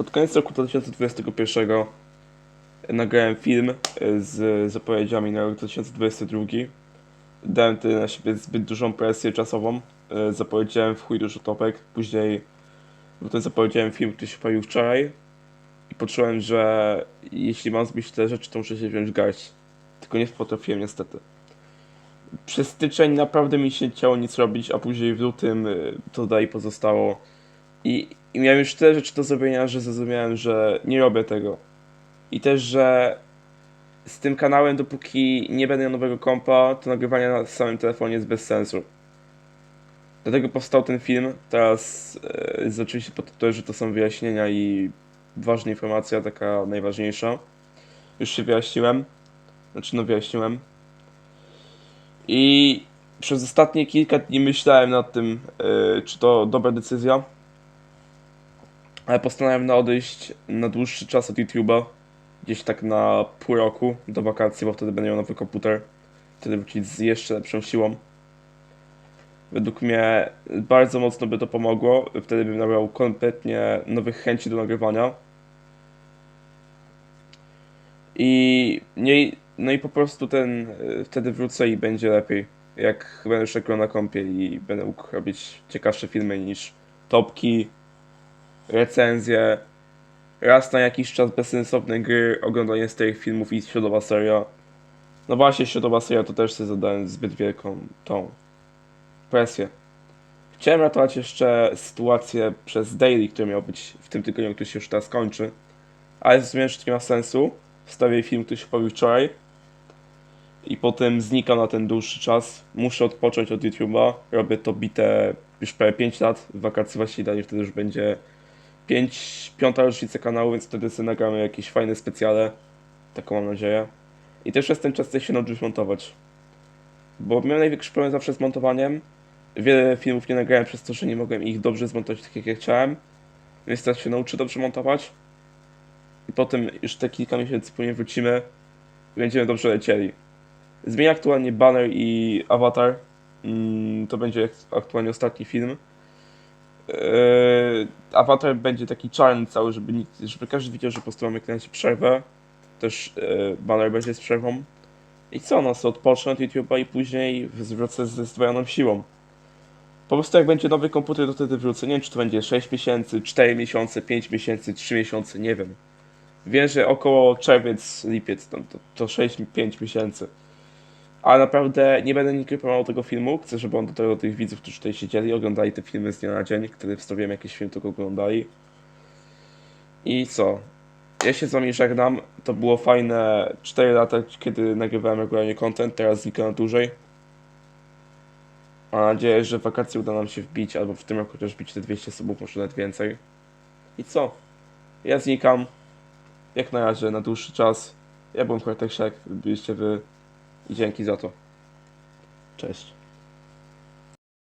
pod koniec roku 2021 nagrałem film y, z zapowiedziami na rok 2022. Dałem wtedy na siebie zbyt dużą presję czasową. Y, Zapowiedziałem w chuj dużo topek. Później potem zapowiedziałem film, który się pojawił wczoraj. I poczułem, że jeśli mam zrobić te rzeczy, to muszę się wziąć garść. Tylko nie potrafiłem niestety. Przez styczeń naprawdę mi się nie chciało nic robić, a później w lutym to dalej pozostało. I, I miałem już tyle rzeczy do zrobienia, że zrozumiałem, że nie robię tego. I też, że z tym kanałem, dopóki nie będę miał nowego kompa, to nagrywanie na samym telefonie jest bez sensu. Dlatego powstał ten film. Teraz e, jest oczywiście pod to, że to są wyjaśnienia i ważna informacja, taka najważniejsza. Już się wyjaśniłem. Znaczy, no wyjaśniłem. I przez ostatnie kilka dni myślałem nad tym, e, czy to dobra decyzja. Ale postanowiłem odejść na dłuższy czas od YouTube'a. Gdzieś tak na pół roku do wakacji, bo wtedy będę miał nowy komputer. Wtedy wrócić z jeszcze lepszą siłą. Według mnie bardzo mocno by to pomogło. Wtedy bym nabrał kompletnie nowych chęci do nagrywania. I nie, no i po prostu ten wtedy wrócę i będzie lepiej. Jak będę już grał na kompie i będę mógł robić ciekawsze filmy niż topki, recenzje, raz na jakiś czas bezsensowne gry, oglądanie starych filmów i środowa seria. No właśnie, środowa seria to też sobie zadałem zbyt wielką tą presję. Chciałem ratować jeszcze sytuację przez daily, który miał być w tym tygodniu, który się już teraz kończy. Ale zrozumiałem, że to nie ma sensu. Wstawię film, który się pojawił wczoraj. I potem znikam na ten dłuższy czas. Muszę odpocząć od YouTube'a. Robię to bite już prawie 5 lat. Wakacje właśnie idealnie wtedy już będzie 5, piąta rocznica kanału, więc wtedy sobie nagramy jakieś fajne specjale. Taką mam nadzieję. I też przez ten czas chcę się nauczyć montować. Bo miałem największy problem zawsze z montowaniem. Wiele filmów nie nagrałem przez to, że nie mogłem ich dobrze zmontować tak jak ja chciałem. Więc teraz się nauczę dobrze montować. I potem już te kilka miesięcy później wrócimy będziemy dobrze lecieli. Zmienię aktualnie banner i avatar. Mm, to będzie aktualnie ostatni film. Avatar będzie taki czarny cały, żeby, nikt, żeby każdy widział, że po mamy kręcić przerwę. Też yy, banner będzie z przerwą. I co, no sobie odpocznę od YouTube'a i później zwrócę ze zdwojoną siłą. Po prostu jak będzie nowy komputer, to wtedy wrócę. Nie wiem, czy to będzie 6 miesięcy, 4 miesiące, 5 miesięcy, 3 miesiące, nie wiem. Wiem, że około czerwiec, lipiec, to, to 6-5 miesięcy. Ale naprawdę nie będę nigdy promował tego filmu. Chcę, żeby on dotarł do tych widzów, którzy tutaj siedzieli, oglądali te filmy z dnia na dzień, które wstawiłem jakiś film, tylko oglądali. I co? Ja się z wami żegnam. To było fajne 4 lata, kiedy nagrywałem regularnie content, teraz znikam na dłużej. Mam nadzieję, że wakacje uda nam się wbić, albo w tym roku też te 200 subów, może nawet więcej. I co? Ja znikam. Jak na razie, na dłuższy czas. Ja byłem Korteksiak, byliście wy. I dzięki za to. Cześć.